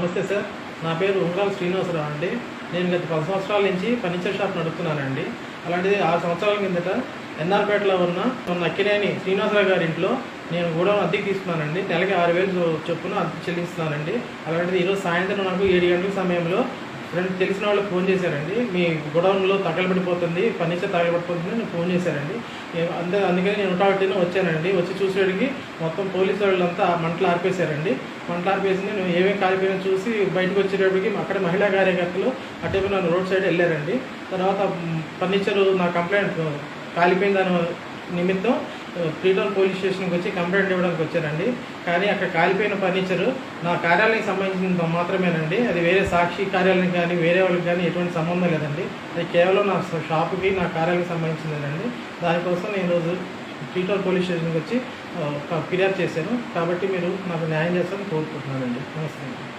నమస్తే సార్. నా పేరు ఉంగరాల శ్రీనివాసరావు అండి. నేను గత పది సంవత్సరాల నుంచి ఫర్నిచర్ షాప్ నడుపుతున్నానండి. అలాంటిది ఆరు సంవత్సరాల కిందట ఎన్ఆర్పేటలో ఉన్న ఉన్న అక్కినేని శ్రీనివాసరావు గారి ఇంట్లో నేను కూడా అద్దెకి తీసుకున్నానండి. నెలకి ఆరు వేలు చొప్పున అద్దె చెల్లిస్తున్నానండి. అలాంటిది ఈరోజు సాయంత్రం నాకు ఏడు గంటల సమయంలో ఫ్రెండ్ తెలిసిన వాళ్ళు ఫోన్ చేశారండి. మీ గొడౌన్లో తగలబడిపోతుంది ఫర్నిచర్ తగలబడిపోతుంది అని ఫోన్ చేశారండి. నేను అంతే అందుకని నేను ఉంటాబట్టిన వచ్చానండి. వచ్చి చూసేడికి మొత్తం పోలీసు వాళ్ళంతా మంటలు ఆర్పేశారండి. మంటలు ఆర్పేసి నేను ఏమేమి కాలిపోయినా చూసి బయటకు వచ్చేటప్పటికి అక్కడ మహిళా కార్యకర్తలు అటు నన్ను రోడ్ సైడ్ వెళ్ళారండి. తర్వాత ఫర్నిచర్ నా కంప్లైంట్ కాలిపోయిన దాని నిమిత్తం ఫ్రీటౌన్ పోలీస్ స్టేషన్కి వచ్చి కంప్లైంట్ ఇవ్వడానికి వచ్చారండి. కానీ అక్కడ కాలిపోయిన ఫర్నిచర్ నా కార్యాలయానికి సంబంధించిన మాత్రమేనండి. అది వేరే సాక్షి కార్యాలయం కానీ వేరే వాళ్ళకి కానీ ఎటువంటి సంబంధం లేదండి. అది కేవలం నా షాపుకి నా కార్యాలయానికి సంబంధించిందేనండి. దానికోసం నేను ఈరోజు ఫ్రీటౌన్ పోలీస్ స్టేషన్కి వచ్చి ఫిర్యాదు చేశాను. కాబట్టి మీరు నాకు న్యాయం చేస్తారని కోరుకుంటున్నానండి. నమస్తే